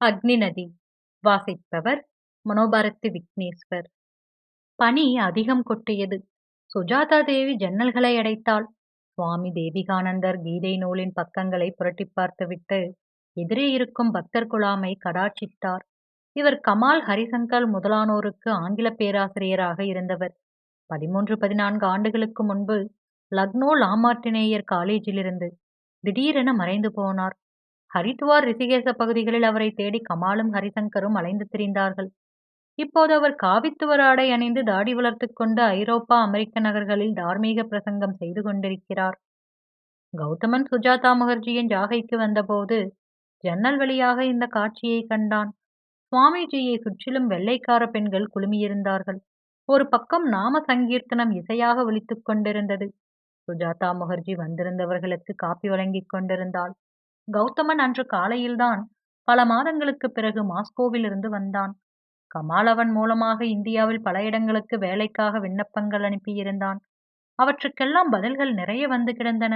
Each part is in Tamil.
அக்னி நதி வாசிப்பவர் மனோபாரதி விக்னேஸ்வர். பனி அதிகம் கொட்டியது. சுஜாதா தேவி ஜன்னல்களை அடைத்தாள். சுவாமி தேவிகானந்தர் கீதை நூலின் பக்கங்களை புரட்டி பார்த்துவிட்டு எதிரே இருக்கும் பக்தர் குழாமை கடாட்சித்தார். இவர் கமால் ஹரிசங்கர் முதலானோருக்கு ஆங்கில பேராசிரியராக இருந்தவர். பதிமூன்று பதினான்கு ஆண்டுகளுக்கு முன்பு லக்னோ லாமார்டினேயர் காலேஜிலிருந்து திடீரென மறைந்து போனார். ஹரித்வார் ரிஷிகேச பகுதிகளில் அவரை தேடி கமாலும் ஹரிசங்கரும் அலைந்து திரிந்தார்கள். இப்போது அவர் காவித்துவர் ஆடை அணிந்து தாடி வளர்த்து கொண்டு ஐரோப்பா அமெரிக்க நகர்களில் தார்மீக பிரசங்கம் செய்து கொண்டிருக்கிறார். கௌதமன் சுஜாதா முகர்ஜியின் ஜாகைக்கு வந்தபோது ஜன்னல் வழியாக இந்த காட்சியை கண்டான். சுவாமிஜியை சுற்றிலும் வெள்ளைக்கார பெண்கள் குழுமியிருந்தார்கள் ஒரு பக்கம் நாம சங்கீர்த்தனம் இசையாக ஒலித்துக் கொண்டிருந்தது. சுஜாதா முகர்ஜி வந்திருந்தவர்களுக்கு காப்பி வழங்கிக் கொண்டிருந்தாள். கௌதமன் அன்று காலையில்தான் பல மாதங்களுக்கு பிறகு மாஸ்கோவிலிருந்து வந்தான். கமால் அவன் மூலமாக இந்தியாவில் பல இடங்களுக்கு வேலைக்காக விண்ணப்பங்கள் அனுப்பியிருந்தான். அவற்றுக்கெல்லாம் பதில்கள் நிறைய வந்து கிடந்தன.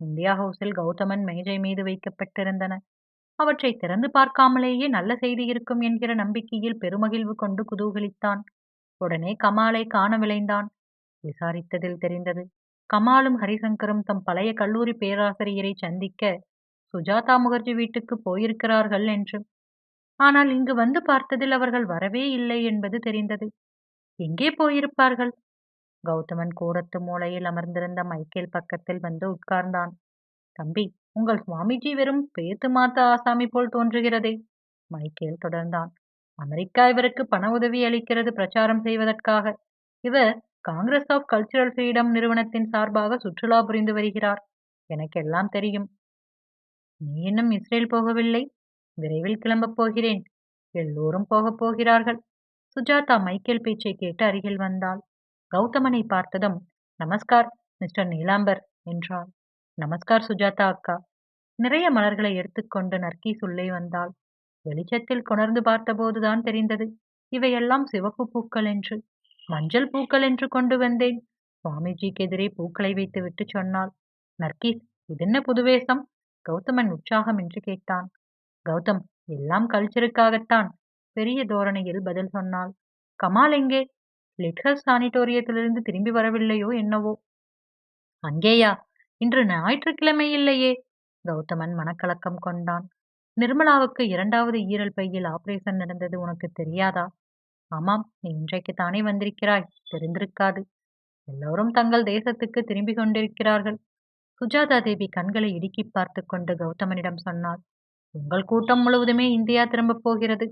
இந்தியா ஹவுஸில் கௌதமன் மேஜை மீது வைக்கப்பட்டிருந்தன. அவற்றை திறந்து பார்க்காமலேயே நல்ல செய்தி இருக்கும் என்கிற நம்பிக்கையில் பெருமகிழ்வு கொண்டு குதூகலித்தான். உடனே கமாலை காண விளைந்தான் விசாரித்ததில் தெரிந்தது கமாலும் ஹரிசங்கரும் தம் பழைய கல்லூரி பேராசிரியரை சந்திக்க சுஜாதா முகர்ஜி வீட்டுக்கு போயிருக்கிறார்கள் என்று. ஆனால் இங்கு வந்து பார்த்ததில் அவர்கள் வரவே இல்லை என்பது தெரிந்தது. எங்கே போயிருப்பார்கள்? கௌதமன் கூடத்து மூலையில் அமர்ந்திருந்த மைக்கேல் பக்கத்தில் வந்து உட்கார்ந்தான். தம்பி உங்கள் சுவாமிஜி வெறும் பேத்து மாத்த ஆசாமி போல் தோன்றுகிறதே மைக்கேல் தொடர்ந்தான். அமெரிக்கா இவருக்கு பண உதவி அளிக்கிறது பிரச்சாரம் செய்வதற்காக. இவர் காங்கிரஸ் ஆஃப் கல்ச்சுரல் ஃப்ரீடம் நிறுவனத்தின் சார்பாக சுற்றுலா புரிந்து வருகிறார். எனக்கெல்லாம் தெரியும். நீ இன்னும் இஸ்ரேல் போகவில்லை. விரைவில் கிளம்பப் போகிறேன். எல்லோரும் போகப் போகிறார்கள். சுஜாதா மைக்கேல் பேச்சை கேட்டு அருகில் வந்தாள். கௌதமனை பார்த்ததும் நமஸ்கார் மிஸ்டர் நீலாம்பர் என்றாள். நமஸ்கார் சுஜாதா அக்கா. நிறைய மலர்களை எடுத்துக்கொண்டு நர்கீஸ் உள்ளே வந்தாள். வெளிச்சத்தில் கொணர்ந்து பார்த்தபோதுதான் தெரிந்தது. இவையெல்லாம் சிவப்பு பூக்கள் என்று. மஞ்சள் பூக்கள் என்று கொண்டு வந்தேன். சுவாமிஜிக்கு எதிரே பூக்களை வைத்துவிட்டு சொன்னாள். நர்கீஸ் இதென்ன புதுவேஷம்? கௌதமன் உற்சாகம் என்று கேட்டான். கௌதம் எல்லாம் கல்ச்சருக்காகத்தான். பெரிய தோரணையில் பதில் சொன்னாள். கமால் எங்கே? லிட்ஹஸ் சானிட்டோரியத்திலிருந்து திரும்பி வரவில்லையோ என்னவோ? அங்கேயா? இன்று ஞாயிற்றுக்கிழமை இல்லையே? கௌதமன் மனக்கலக்கம் கொண்டான். நிர்மலாவுக்கு இரண்டாவது ஈரல் பையில் ஆபரேஷன் நடந்தது உனக்கு தெரியாதா? ஆமாம் நீ இன்றைக்கு தானே வந்திருக்கிறாய். தெரிந்திருக்காது. எல்லோரும் தங்கள் தேசத்துக்கு திரும்பிக் கொண்டிருக்கிறார்கள். சுஜாதா தேவி கண்களை இடுக்கி பார்த்து கொண்டு கௌதமனிடம் சொன்னாள் உங்கள் கூட்டம் முழுவதுமே இந்தியா திரும்பப் போகிறது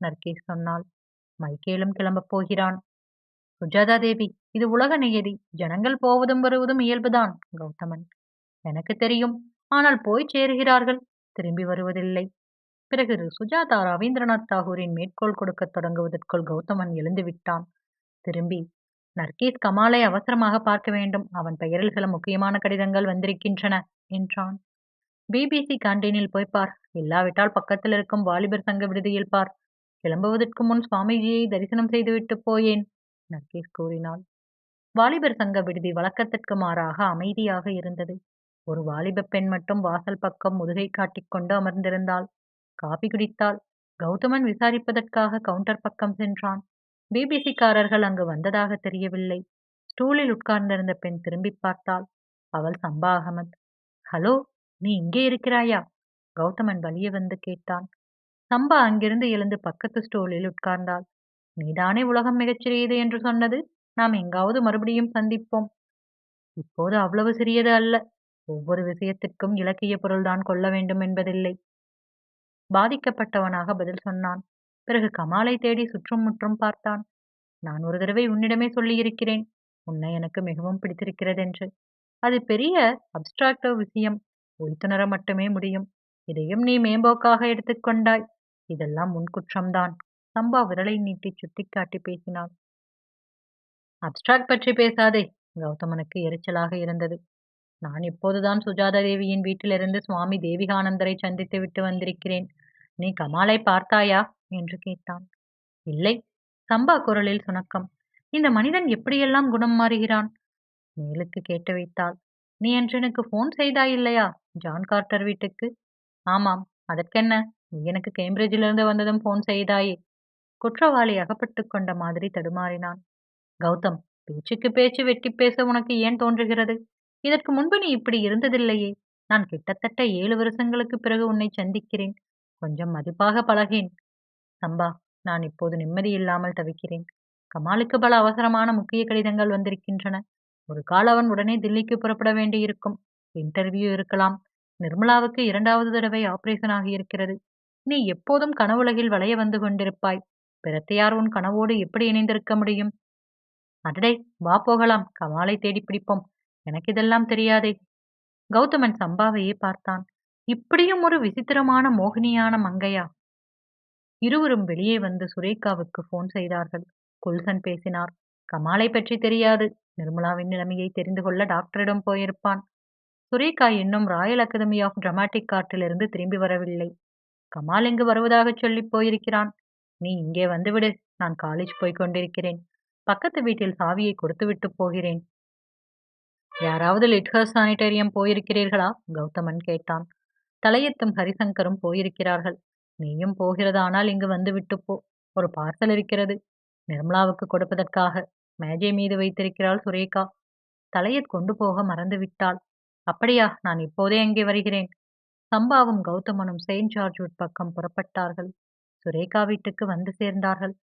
நர்கேஷ் சொன்னாள் மைக்கேலும் கிளம்பப் போகிறான். சுஜாதா தேவி இது உலக நியதி ஜனங்கள் போவதும் வருவதும் இயல்புதான் கௌதமன் எனக்கு தெரியும் ஆனால் போய் சேருகிறார்கள் திரும்பி வருவதில்லை. பிறகு சுஜாதா ரவீந்திரநாத் தாகூரின் மேற்கோள் கொடுக்கத் தொடங்குவதற்குள் கௌதமன் எழுந்து விட்டான் திரும்பி நர்கீஸ் கமாலை அவசரமாக பார்க்க வேண்டும். அவன் பெயரில் சில முக்கியமான கடிதங்கள் வந்திருக்கின்றன என்றான். பிபிசி கேண்டீனில் போய் பார். இல்லாவிட்டால் பக்கத்தில் இருக்கும் வாலிபர் சங்க விடுதியில் பார். கிளம்புவதற்கு முன் சுவாமிஜியை தரிசனம் செய்துவிட்டு போயேன் நர்கீஸ் கூறினாள். வாலிபர் சங்க விடுதி வழக்கத்திற்கு மாறாக அமைதியாக இருந்தது. ஒரு வாலிப பெண் மட்டும் வாசல் பக்கம் முதுகை காட்டிக்கொண்டு அமர்ந்திருந்தாள். காபி குடித்தாள். கௌதமன் விசாரிப்பதற்காக கவுண்டர் பக்கம் சென்றான். பிபிசிக்காரர்கள் அங்கு வந்ததாக தெரியவில்லை. ஸ்டூலில் உட்கார்ந்திருந்த பெண் திரும்பி பார்த்தாள். அவள் சம்பா அகமத். ஹலோ நீ இங்கே இருக்கிறாயா? கௌதமன் வலிய வந்து கேட்டான். சம்பா அங்கிருந்து எழுந்து பக்கத்து ஸ்டூலில் உட்கார்ந்தாள். நீதானே உலகம் மிகச்சிறியது என்று சொன்னது. நாம் எங்காவது மறுபடியும் சந்திப்போம். இப்போது அவ்வளவு சிறியது அல்ல. ஒவ்வொரு விஷயத்திற்கும் இலக்கிய பொருள்தான் கொள்ள வேண்டும் என்பதில்லை. பாதிக்கப்பட்டவனாக பதில் சொன்னான். பிறகு கமாலை தேடி சுற்றும் முற்றும் பார்த்தான். நான் ஒரு தடவை உன்னிடமே சொல்லியிருக்கிறேன். உன்னை எனக்கு மிகவும் பிடித்திருக்கிறது என்று அது பெரிய அப்டிராக்டிவ் விஷயம். ஒய்த்துணர மட்டுமே முடியும். இதையும் நீ மேம்போக்காக எடுத்துக்கொண்டாய் இதெல்லாம் உன் குற்றம்தான். சம்பா விரலை நீட்டி சுட்டிக்காட்டி பேசினாள். அப்டிராக்ட் பற்றி பேசாதே. கௌதமனுக்கு எரிச்சலாக இருந்தது. நான் இப்போதுதான் சுஜாதா தேவியின் வீட்டிலிருந்து சுவாமி தேவிகானந்தரை சந்தித்து விட்டு வந்திருக்கிறேன். நீ கமாலை பார்த்தாயா? என்று கேட்டான். இல்லை சம்பா குரலில் சுணக்கம். இந்த மனிதன் எப்படியெல்லாம் குணம் மாறுகிறான்? மேலுக்கு கேட்டு வைத்தாள். நீ என்று எனக்கு போன் செய்தாய் இல்லையா ஜான் கார்ட்டர் வீட்டுக்கு? ஆமாம். அதற்கென்ன? நீ எனக்கு கேம்பிரிட்ஜிலிருந்து வந்ததும் போன் செய்தாயே. குற்றவாளி அகப்பட்டுக் கொண்ட மாதிரி தடுமாறினான். கௌதம் பேச்சுக்கு பேச்சு வெட்டி பேச உனக்கு ஏன் தோன்றுகிறது? இதற்கு முன்பு நீ இப்படி இருந்ததில்லையே. நான் கிட்டத்தட்ட ஏழு வருஷங்களுக்கு பிறகு உன்னை சந்திக்கிறேன். கொஞ்சம் மதிப்பாக பழகேன். சம்பா நான் இப்போது நிம்மதி இல்லாமல் தவிக்கிறேன். கமாலுக்கு பல அவசரமான முக்கிய கடிதங்கள் வந்திருக்கின்றன. ஒரு கால் அவன் உடனே தில்லிக்கு புறப்பட வேண்டியிருக்கும். இன்டர்வியூ இருக்கலாம். நிர்மலாவுக்கு இரண்டாவது தடவை ஆபரேஷன் ஆகியிருக்கிறது. நீ எப்போதும் கனவுலகில் வளைய வந்து கொண்டிருப்பாய். பிரத்தையார் உன் கனவோடு எப்படி இணைந்திருக்க முடியும்? அடடே வா போகலாம். கமாலை தேடி பிடிப்போம். எனக்கு இதெல்லாம் தெரியாதே. கௌதமன் சம்பாவையே பார்த்தான். இப்படியும் ஒரு விசித்திரமான மோகினியான மங்கையா? இருவரும் வெளியே வந்து சுரேகாவுக்கு போன் செய்தார்கள். குல்சன் பேசினார். கமாலை பற்றி தெரியாது. நிர்மலாவின் நிலைமையை தெரிந்து கொள்ள டாக்டரிடம் போயிருப்பான். சுரேகா இன்னும் ராயல் அகாதமி ஆஃப் டிராமாட்டிக் ஆர்ட்டிலிருந்து திரும்பி வரவில்லை. கமால் இங்கு வருவதாகச் சொல்லி போயிருக்கிறான். நீ இங்கே வந்துவிடு. நான் காலேஜ் போய்க் கொண்டிருக்கிறேன். பக்கத்து வீட்டில் சாவியை கொடுத்துவிட்டு போகிறேன். யாராவது லிட்ஹர் சானிடேரியம் போயிருக்கிறீர்களா? கௌதமன் கேட்டான். தலையத்தும் ஹரிசங்கரும் போயிருக்கிறார்கள். நீயும் போகிறதானால் இங்கு வந்து விட்டுப்போ. ஒரு பார்சல் இருக்கிறது. நிர்மலாவுக்கு கொடுப்பதற்காக. மேஜை மீது வைத்திருக்கிறாள் சுரேகா. தலையத் கொண்டு போக மறந்து விட்டாள். அப்படியா நான் இப்போதே அங்கே வருகிறேன்? சம்பாவும் கௌதமனும் செயின்ட் ஜார்ஜ் பக்கம் புறப்பட்டார்கள். சுரேகா வீட்டுக்கு வந்து சேர்ந்தார்கள்.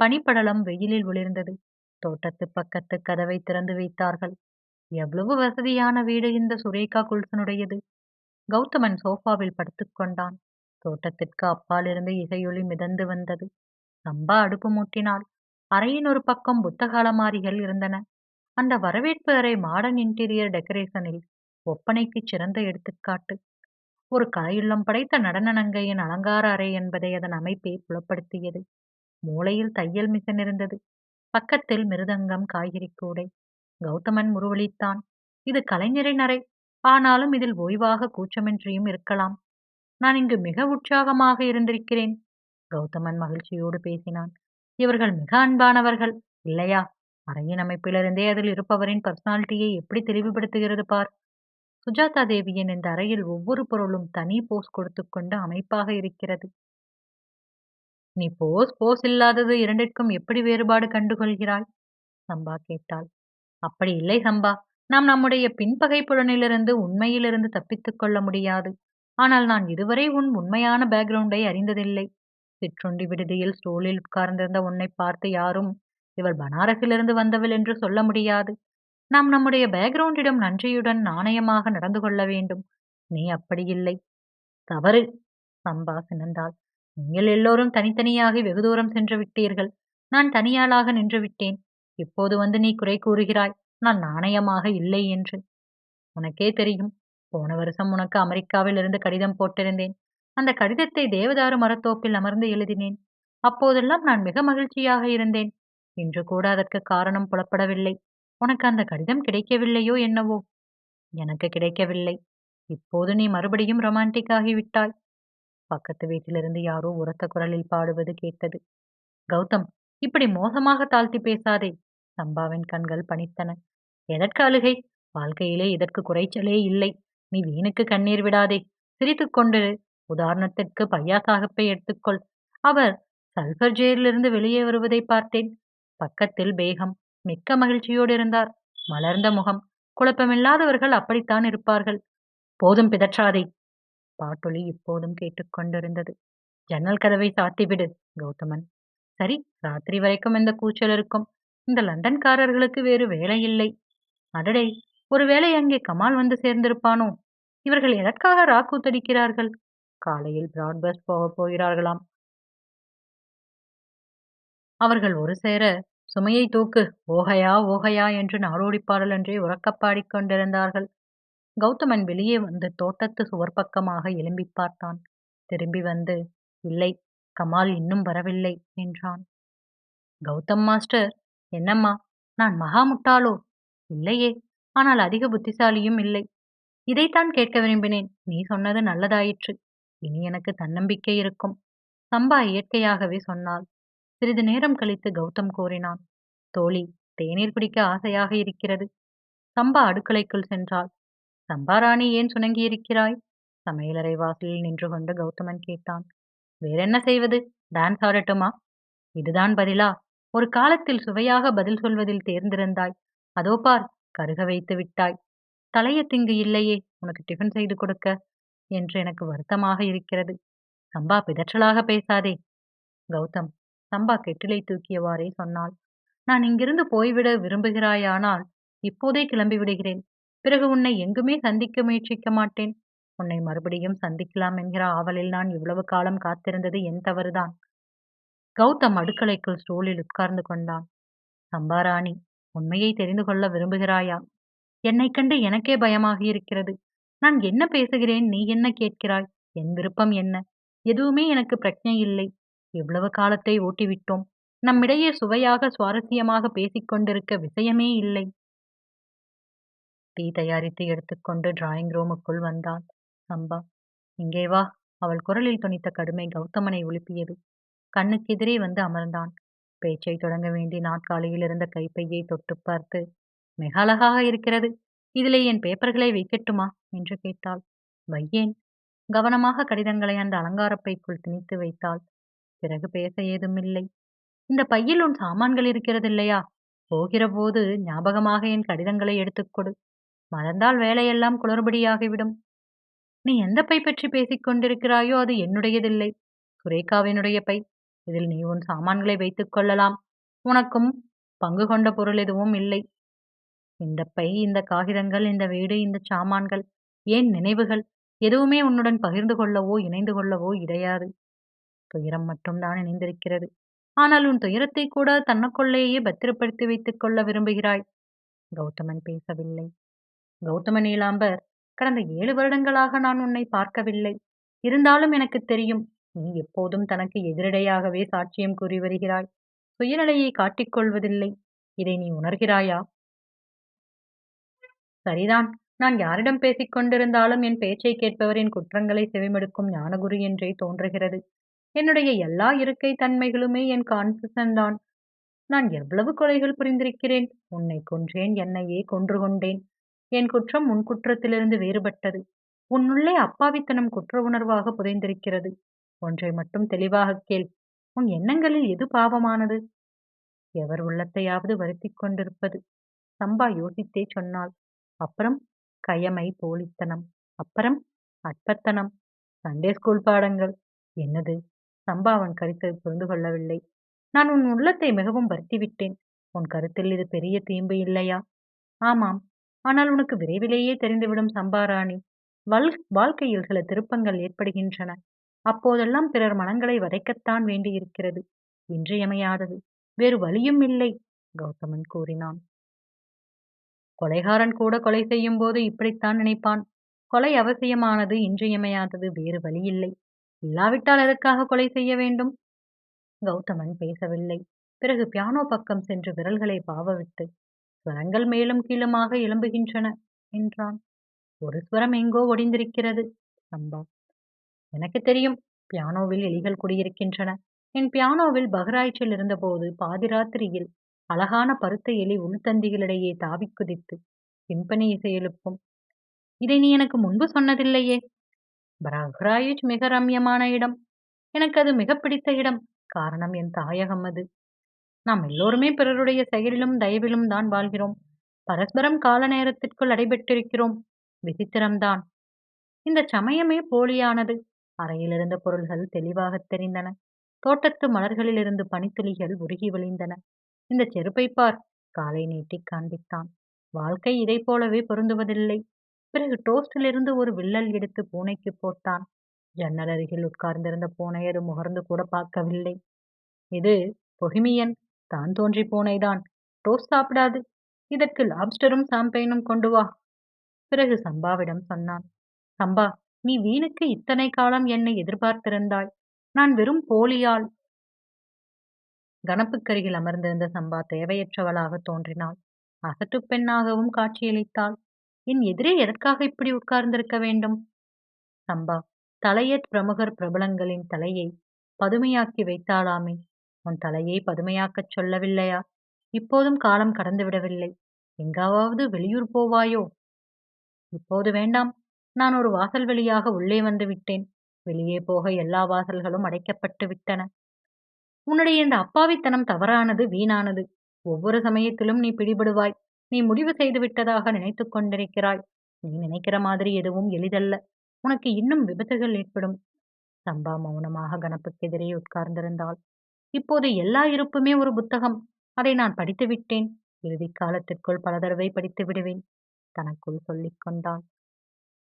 பனிப்படலம் வெயிலில் ஒளிர்ந்தது. தோட்டத்து பக்கத்து கதவை திறந்து வைத்தார்கள். எவ்வளவு வசதியான வீடு இந்த சுரேகா குல்சனுடையது. கௌதமன் சோஃபாவில் படுத்துக்கொண்டான் தோட்டத்திற்கு அப்பாலிருந்து இசையொலி மிதந்து வந்தது. சம்பா அடுப்பு மூட்டினாள். அறையின் ஒரு பக்கம் புத்தக அலமாரிகள் இருந்தன. அந்த வரவேற்பு அறை மாடர்ன் இன்டீரியர் டெக்கரேஷனில் ஒப்பனைக்கு சிறந்த எடுத்துக்காட்டு. ஒரு கலையுள்ளம் படைத்த நடன நங்கையின் அலங்கார அறை என்பதை அதன் அமைப்பை புலப்படுத்தியது. மூளையில் தையல் மிஷன் இருந்தது பக்கத்தில் மிருதங்கம் காய்கறி கூடை. கௌதமன் முருவளித்தான் இது கலைஞரின் அறை. ஆனாலும் இதில் ஓய்வாக கூச்சமின்றியும் இருக்கலாம். நான் இங்கு மிக உற்சாகமாக இருந்திருக்கிறேன். கௌதமன் மகிழ்ச்சியோடு பேசினான். இவர்கள் மிக அன்பானவர்கள். இல்லையா? அறையின் அமைப்பிலிருந்தே அதில் இருப்பவரின் பர்சனாலிட்டியை எப்படி தெளிவுபடுத்துகிறது பார்? சுஜாதா தேவியின் இந்த அறையில் ஒவ்வொரு பொருளும் தனி போஸ் கொடுத்து அமைப்பாக இருக்கிறது. நீ போஸ் போஸ் இல்லாதது இரண்டிற்கும் எப்படி வேறுபாடு கண்டுகொள்கிறாய்? சம்பா கேட்டாள். அப்படி இல்லை சம்பா. நாம் நம்முடைய பின்பகை புலனிலிருந்து உண்மையிலிருந்து தப்பித்துக் கொள்ள முடியாது. ஆனால் நான் இதுவரை உன் உண்மையான பேக்ரவுண்டை அறிந்ததில்லை. சிற்றுண்டி விடுதியில் ஸ்டோலில் உட்கார்ந்திருந்த உன்னை பார்த்து யாரும் இவள் பனாரஸிலிருந்து வந்தவள் என்று சொல்ல முடியாது. நாம் நம்முடைய பேக்ரவுண்டிடம் நன்றியுடன் நாணயமாக நடந்து கொள்ள வேண்டும். நீ அப்படியில்லை தவறு சம்பா சினந்தாள். நீங்கள் எல்லோரும் தனித்தனியாகி வெகு தூரம் சென்று விட்டீர்கள். நான் தனியாளாக நின்று விட்டேன். இப்போது வந்து நீ குறை கூறுகிறாய். நான் நாணயமாக இல்லை என்று. உனக்கே தெரியும். போன வருஷம் உனக்கு அமெரிக்காவில் இருந்து கடிதம் போட்டிருந்தேன். அந்த கடிதத்தை தேவதாரு மரத்தோப்பில் அமர்ந்து எழுதினேன். அப்போதெல்லாம் நான் மிக மகிழ்ச்சியாக இருந்தேன். இன்று கூட அதற்கு காரணம் புலப்படவில்லை. உனக்கு அந்த கடிதம் கிடைக்கவில்லையோ என்னவோ? எனக்கு கிடைக்கவில்லை. இப்போது நீ மறுபடியும் ரொமான்டிக் ஆகிவிட்டாய். பக்கத்து வீட்டிலிருந்து யாரோ உரத்த குரலில் பாடுவது கேட்டது. கௌதம் இப்படி மோசமாக தாழ்த்தி பேசாதே. சம்பாவின் கண்கள் பணித்தன எதற்கு அழுகை? வாழ்க்கையிலே இதற்கு குறைச்சலே இல்லை. நீ வீணுக்கு கண்ணீர் விடாதே. சிரித்துக் கொண்டு உதாரணத்திற்கு பையா சாகப்பை எடுத்துக்கொள். அவர் சல்பர் ஜெயிலிருந்து வெளியே வருவதை பார்த்தேன். பக்கத்தில் பேகம் மிக்க மகிழ்ச்சியோடு இருந்தார். மலர்ந்த முகம். குழப்பமில்லாதவர்கள் அப்படித்தான் இருப்பார்கள். போதும் பிதற்றாதே. பாட்டொலி இப்போதும் கேட்டுக்கொண்டிருந்தது ஜன்னல் கதவை சாத்திவிடு கௌதமன். சரி ராத்திரி வரைக்கும் இந்த கூச்சல் இருக்கும். இந்த லண்டன்காரர்களுக்கு வேறு வேலை இல்லை. அடடே ஒருவேளை அங்கே கமால் வந்து சேர்ந்திருப்பானோ? இவர்கள் எதற்காக ராக்கூத்தடிக்கிறார்கள் காலையில் பிராட்பஸ் போகப் போகிறார்களாம். அவர்கள் ஒரு சேர சுமையை தூக்கு ஓகையா ஓகையா என்று நாடோடி பாடலன்றே உறக்கப்பாடிக் கொண்டிருந்தார்கள். கௌதமன் வெளியே வந்து தோட்டத்து சுவர் பக்கமாக எலும்பி பார்த்தான். திரும்பி வந்து இல்லை கமால் இன்னும் வரவில்லை என்றான். கௌதம் மாஸ்டர் என்னம்மா நான் மகா முட்டாளோ இல்லையே ஆனால் அதிக புத்திசாலியும் இல்லை. இதைத்தான் கேட்க விரும்பினேன். நீ சொன்னது நல்லதாயிற்று. இனி எனக்கு தன்னம்பிக்கை இருக்கும். சம்பா இயற்கையாகவே சொன்னாள். சிறிது நேரம் கழித்து கௌதம் கூறினான். தோழி தேநீர் குடிக்க ஆசையாக இருக்கிறது. சம்பா அடுக்கலைக்குள் சென்றாள். சம்பாராணி ஏன் சுணங்கியிருக்கிறாய்? சமையலறை வாசலில் நின்று கொண்டு கௌதமன் கேட்டான். வேறென்ன செய்வது? டான்ஸ் ஆடட்டுமா? இதுதான் பதிலா. ஒரு காலத்தில் சுவையாக பதில் சொல்வதில் தேர்ந்திருந்தாய். அதோ பார் கருக வைத்து விட்டாய். தலையத்திங்கு இல்லையே உனக்கு டிஃபன் செய்து கொடுக்க என்று எனக்கு வருத்தமாக இருக்கிறது. சம்பா பிதற்றலாக பேசாதே. கௌதம் சம்பா கெட்டிலை தூக்கியவாறே சொன்னாள். நான் இங்கிருந்து போய்விட விரும்புகிறாயானால் இப்போதே கிளம்பி விடுகிறேன். பிறகு உன்னை எங்குமே சந்திக்க முயற்சிக்க மாட்டேன். உன்னை மறுபடியும் சந்திக்கலாம் என்கிற ஆவலில் நான் இவ்வளவு காலம் காத்திருந்தது என் தவறுதான். கௌதம் அடுக்கலைக்குள் ஸ்டூலில் உட்கார்ந்து கொண்டான். சம்பாராணி உண்மையை தெரிந்து கொள்ள விரும்புகிறாயா? என்னைக் கண்டு எனக்கே பயமாக இருக்கிறது. நான் என்ன பேசுகிறேன்? நீ என்ன கேட்கிறாய்? என் விருப்பம் என்ன? எதுவுமே எனக்கு பிரச்சனை இல்லை. இவ்வளவு காலத்தை ஓட்டிவிட்டோம்? நம்மிடையே சுவையாக சுவாரஸ்யமாக பேசிக் கொண்டிருக்க விஷயமே இல்லை. டீ தயாரித்து எடுத்துக்கொண்டு டிராயிங் ரூமுக்குள் வந்தாள் சம்பா. இங்கே வா. அவள் குரலில் துணித்த கடுமை கௌதமனை உலுப்பியது கண்ணுக்கெதிரே வந்து அமர்ந்தான். பேச்சை தொடங்க வேண்டி நாட்காலையில் இருந்த கைப்பையை தொட்டு பார்த்து மிக அழகாக இருக்கிறது. இதிலே என் பேப்பர்களை வைக்கட்டுமா? என்று கேட்டாள். வையேன். கவனமாக கடிதங்களை அந்த அலங்காரப்பைக்குள் திணித்து வைத்தாள். பிறகு பேச ஏதுமில்லை. இந்த பையில் உன் சாமான்கள் இருக்கிறது இல்லையா போகிற போது ஞாபகமாக என் கடிதங்களை எடுத்துக்கொடு மறந்தால் வேலையெல்லாம் குளறுபடியாகிவிடும். நீ எந்த பை பற்றி பேசிக் கொண்டிருக்கிறாயோ அது என்னுடையதில்லை. சுரேகாவினுடைய பை. இதில் நீ உன் சாமான்களை வைத்துக் கொள்ளலாம். உனக்கும் பங்கு கொண்ட பொருள் எதுவும் இல்லை. இந்த பை இந்த காகிதங்கள் இந்த வீடு இந்த சாமான்கள் ஏன் நினைவுகள் எதுவுமே உன்னுடன் பகிர்ந்து கொள்ளவோ இணைந்து கொள்ளவோ இடையாது துயரம் மட்டும்தான் இணைந்திருக்கிறது. ஆனால் உன் துயரத்தை கூட தன்னக்குள்ளேயே பத்திரப்படுத்தி வைத்துக் கொள்ள விரும்புகிறாய். கௌதமன் பேசவில்லை. கௌதம நீலாம்பர் கடந்த ஏழு வருடங்களாக நான் உன்னை பார்க்கவில்லை. இருந்தாலும் எனக்கு தெரியும் நீ எப்போதும் தனக்கு எதிரடையாகவே சாட்சியம் கூறி வருகிறாய். சுயநிலையை காட்டிக்கொள்வதில்லை இதை நீ உணர்கிறாயா? சரிதான். நான் யாரிடம் பேசிக் கொண்டிருந்தாலும் என் பேச்சை கேட்பவரின் குற்றங்களை செவிமடுக்கும் ஞானகுரு என்றே தோன்றுகிறது. என்னுடைய எல்லா இருக்கை தன்மைகளுமே என் கான்பிசன் தான் நான் எவ்வளவு கொலைகள் புரிந்திருக்கிறேன். உன்னை கொன்றேன் என்னையே கொன்று கொண்டேன். என் குற்றம் உன் குற்றத்திலிருந்து வேறுபட்டது. உன்னுள்ளே அப்பாவித்தனம் குற்ற உணர்வாக புதைந்திருக்கிறது. ஒன்றை மட்டும் தெளிவாக கேள். உன் எண்ணங்களில் எது பாவமானது? எவர் உள்ளத்தையாவது வருத்திக் கொண்டிருப்பது? சம்பா யோசித்தே சொன்னாள் அப்புறம் கயமை போலித்தனம் அப்புறம் அற்பத்தனம் சண்டே ஸ்கூல் பாடங்கள். என்னது? சம்பா அவன் கருத்தை புரிந்து கொள்ளவில்லை. நான் உன் உள்ளத்தை மிகவும் வருத்திவிட்டேன் உன் கருத்தில் இது பெரிய தீம்பு இல்லையா? ஆமாம். ஆனால் உனக்கு விரைவிலேயே தெரிந்துவிடும் சம்பாராணி வல் வாழ்க்கையில் சில திருப்பங்கள் ஏற்படுகின்றன. அப்போதெல்லாம் பிறர் மனங்களை வதைக்கத்தான் வேண்டியிருக்கிறது. இன்றியமையாதது. வேறு வழியும் இல்லை கௌதமன் கூறினான். கொலைகாரன் கூட கொலை செய்யும் போது இப்படித்தான் நினைப்பான். கொலை அவசியமானது இன்றியமையாதது வேறு வழியில்லை இல்லாவிட்டால் எதற்காக கொலை செய்ய வேண்டும்? கௌதமன் பேசவில்லை. பிறகு பியானோ பக்கம் சென்று விரல்களை பாவவிட்டு ஸ்வரங்கள் மேலும் கீழுமாக எழும்புகின்றன என்றான். ஒரு ஸ்வரம் எங்கோ ஒடிந்திருக்கிறது சம்பா எனக்கு தெரியும் பியானோவில் எலிகள் குடியிருக்கின்றன. என் பியானோவில் பகராய்ச்சல் இருந்தபோது பாதிராத்திரியில் அழகான பருத்த எலி உள்தந்திகளிடையே தாவிக் குதித்து சிம்பனி இசை எழுப்பும் இதை நீ எனக்கு முன்பு சொன்னதில்லையே. பிரஹ்ராயுஜ் மிக ரம்யமான இடம். எனக்கு அது மிக பிடித்த இடம். காரணம் என் தாயகம் அது. நாம் எல்லோருமே பிறருடைய செயலிலும் தயவிலும் தான் வாழ்கிறோம். பரஸ்பரம் கால நேரத்திற்குள் அடைபெற்றிருக்கிறோம். விசித்திரம்தான் இந்த சமயமே போலியானது. அறையிலிருந்த பொருள்கள் தெளிவாகத் தெரிந்தன. தோட்டத்து மலர்களிலிருந்து பனித்துளிகள் உருகி வழிந்தன. இந்த செருப்பை பார். காலை நீட்டி காண்பித்தான். வாழ்க்கை இதை போலவே பொருந்துவதில்லை. பிறகு டோஸ்டிலிருந்து ஒரு வில்லல் எடுத்து பூனைக்கு போட்டான். ஜன்னல் அருகில் உட்கார்ந்திருந்த பூனை அது முகர்ந்து கூட பார்க்கவில்லை. இது பொஹிமியன். தான் தோன்றி பூனைதான். டோஸ்ட் சாப்பிடாது. இதற்கு லாப்ஸ்டரும் சாம்பெயினும் கொண்டு வா. பிறகு சம்பாவிடம் சொன்னான். சம்பா நீ வீணுக்கு இத்தனை காலம் என்னை எதிர்பார்த்திருந்தாய். நான் வெறும் போலியாள் கணப்புக்கருகில் அமர்ந்திருந்த சம்பா தேவையற்றவளாக தோன்றினாள். அசட்டு பெண்ணாகவும் காட்சியளித்தாள். என் எதிரே எதற்காக இப்படி உட்கார்ந்திருக்க வேண்டும்? சம்பா தலையத் பிரமுகர் பிரபலங்களின் தலையை பதுமையாக்கி வைத்தாளாமே. உன் தலையை பதுமையாக்கச் சொல்லவில்லையா? இப்போதும் காலம் கடந்து விடவில்லை எங்காவது வெளியூர் போவாயோ? இப்போது வேண்டாம். நான் ஒரு வாசல் வழியாக உள்ளே வந்து விட்டேன் வெளியே போக எல்லா வாசல்களும் அடைக்கப்பட்டு விட்டன. உன்னுடைய இந்த அப்பாவித்தனம் தவறானது வீணானது. ஒவ்வொரு சமயத்திலும் நீ பிடிபடுவாய். நீ முடிவு செய்து விட்டதாக நினைத்துக் கொண்டிருக்கிறாய். நீ நினைக்கிற மாதிரி எதுவும் எளிதல்ல. உனக்கு இன்னும் விபத்துகள் ஏற்படும். சம்பா மௌனமாக கணப்புக்கு எதிரே உட்கார்ந்திருந்தாள். இப்போது எல்லா இருப்புமே ஒரு புத்தகம். அதை நான் படித்து விட்டேன். இறுதி காலத்திற்குள் பல தடவை படித்து விடுவேன். தனக்குள் சொல்லிக் கொண்டான்.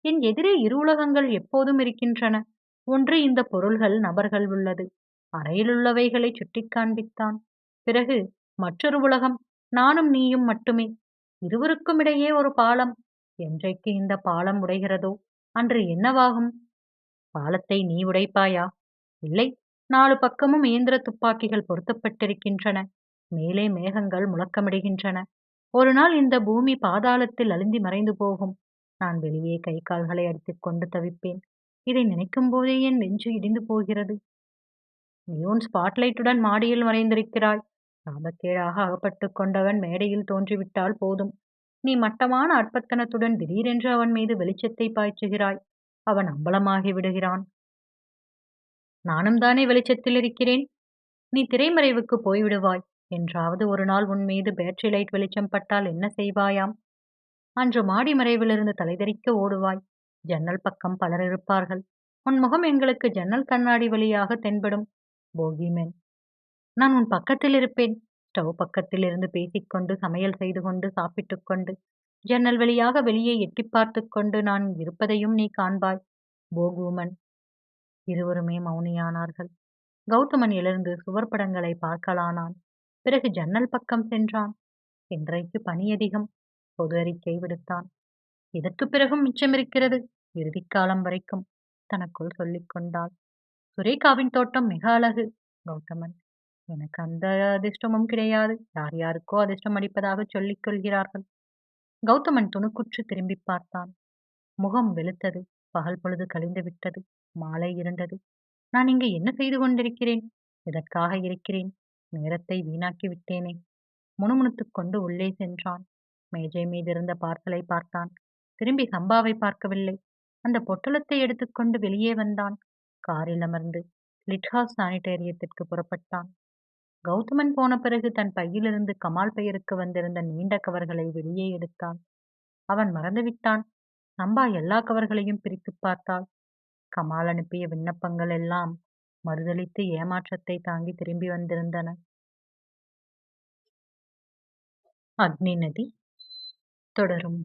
என் எதிரே இரு உலகங்கள் எப்போதும் இருக்கின்றன. ஒன்று இந்த பொருள்கள் நபர்கள் உள்ளது. அறையிலுள்ளவைகளை சுட்டிக் காண்பித்தான். பிறகு மற்றொரு உலகம் நானும் நீயும் மட்டுமே. இருவருக்கும் இடையே ஒரு பாலம். என்றைக்கு இந்த பாலம் உடைகிறதோ அன்று என்னவாகும்? பாலத்தை நீ உடைப்பாயா? இல்லை நாலு பக்கமும் இயந்திர துப்பாக்கிகள் பொருத்தப்பட்டிருக்கின்றன. மேலே மேகங்கள் முழக்கமிடுகின்றன. ஒரு நாள் இந்த பூமி பாதாளத்தில் அழுந்தி மறைந்து போகும். நான் வெளியே கை கால்களை அடித்துக் கொண்டு தவிப்பேன். இதை நினைக்கும் போதே என் நெஞ்சு இடிந்து போகிறது. நீ உன் ஸ்பாட்லைட்டுடன் மாடியில் மறைந்திருக்கிறாய் சாபக்கேடாக அகப்பட்டுக் கொண்டவன் மேடையில் தோன்றிவிட்டால் போதும். நீ மட்டமான அற்பத்தனத்துடன் திடீரென்று அவன் மீது வெளிச்சத்தை பாய்ச்சுகிறாய். அவன் அம்பலமாகி விடுகிறான். நானும் தானே வெளிச்சத்தில் இருக்கிறேன். நீ திரைமறைவுக்கு போய்விடுவாய். என்றாவது ஒரு நாள் உன் மீது பேட்டரி லைட் வெளிச்சம் பட்டால் என்ன செய்வாயாம்? அன்று மாடி மறைவிலிருந்து தலைதெறிக்க ஓடுவாய். ஜன்னல் பக்கம் பலர் இருப்பார்கள். உன் முகம் எங்களுக்கு ஜன்னல் கண்ணாடி வழியாக தென்படும். போகிமேன். நான் உன் பக்கத்தில் இருப்பேன். ஸ்டவ் பக்கத்தில் இருந்து பேசிக்கொண்டு சமையல் செய்து கொண்டு சாப்பிட்டுக் கொண்டு ஜன்னல் வழியாக வெளியே எட்டி பார்த்து கொண்டு நான் இருப்பதையும் நீ காண்பாய். போகூமன். இருவருமே மௌனியானார்கள். கௌதமன் எழுந்து சுவர் படங்களை பார்க்கலானான். பிறகு ஜன்னல் பக்கம் சென்றான். இன்றைக்கு பணி அதிகம். பொது அறிக்கை விடுத்தான். இதற்கு பிறகும் மிச்சமிருக்கிறது இறுதிக்காலம் வரைக்கும் தனக்குள் சொல்லிக் கொண்டாள். சுரேகாவின் தோட்டம் மிக அழகு. கௌதமன் எனக்கு அந்த அதிர்ஷ்டமும் கிடையாது. யார் யாருக்கோ அதிர்ஷ்டம் அடிப்பதாக சொல்லிக் கொள்கிறார்கள். கௌதமன் துணுக்குற்று திரும்பி பார்த்தான். முகம் வெளுத்தது. பகல் பொழுது கழிந்து விட்டது. மாலை இருந்தது. நான் இங்கு என்ன செய்து கொண்டிருக்கிறேன்? இதற்காக இருக்கிறேன்? நேரத்தை வீணாக்கி விட்டேனே. முணுமுணுத்துக் கொண்டு உள்ளே சென்றான். மேஜை மீதிருந்த பார்சலை பார்த்தான். திரும்பி சம்பாவை பார்க்கவில்லை. அந்த பொட்டலத்தை எடுத்துக்கொண்டு வெளியே வந்தான். காரில் அமர்ந்து லிட்ஹாஸ் சானிட்டேரியத்திற்கு புறப்பட்டான். கௌதமன் போன பிறகு தன் பையிலிருந்து கமால் பெயருக்கு வந்திருந்த நீண்ட கவர்களை வெளியே எடுத்தான். அவன் மறந்துவிட்டான். சம்பா எல்லா கவர்களையும் பிரித்துப் பார்த்தாள். கமால் அனுப்பிய விண்ணப்பங்கள் எல்லாம் மறுதளித்து ஏமாற்றத்தை தாங்கி திரும்பி வந்திருந்தன. அக்னி நதி தொடரும்.